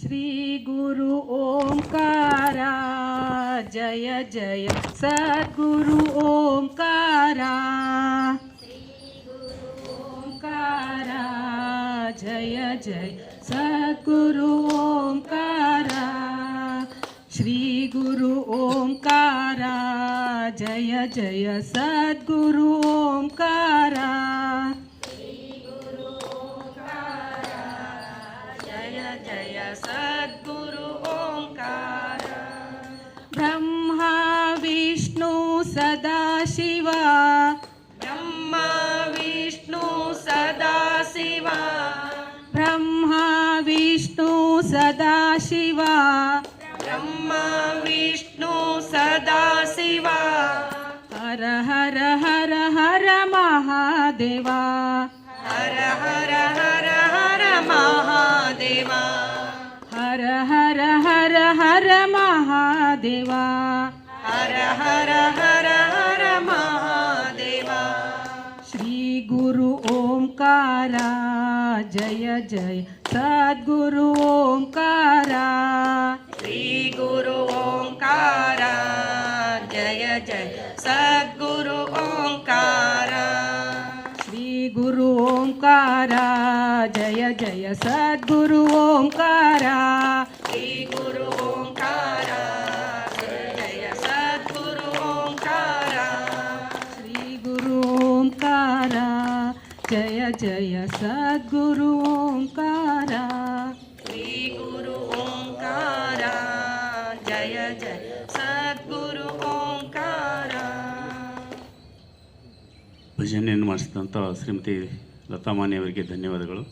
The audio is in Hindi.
श्री गुरु ओंकारा, जय जय। सदगुरु ओंकारा। जय जय। सदगुरु ओंकारा। श्रीगुरु ओंकारा, जय जय। सदगुरु ओंकारा। जय सद्गुरु ओंकार। ब्रह्मा विष्णु सदा शिवा ब्रह्मा विष्णु सदा शिवा ब्रह्मा विष्णु सदा शिवा ब्रह्मा विष्णु सदा शिवा हर हर हर हर महादेवा। हर हर हर हर महादेवा। हर हर हर हर महादेवा। श्री गुरु ओंकारा जय जय। सद्गुरु ओंकारा। श्री गुरु ओंकारा जय जय। सद्गुरु ओंकारा। श्री गुरु ओंकारा जय जय। सद्गुरु ओंकारा। ಜಯ ಜಯ ಸದ್ಗುರು ಓಂಕಾರ ಶ್ರೀ ಗುರು ಓಂಕಾರ ಜಯ ಜಯ ಸದ್ಗುರು ಓಂಕಾರ ಭಜನೆಯನ್ನು ಮಾಡಿಸಿದಂಥ ಶ್ರೀಮತಿ ಲತಾಮಾನಿ ಅವರಿಗೆ ಧನ್ಯವಾದಗಳು.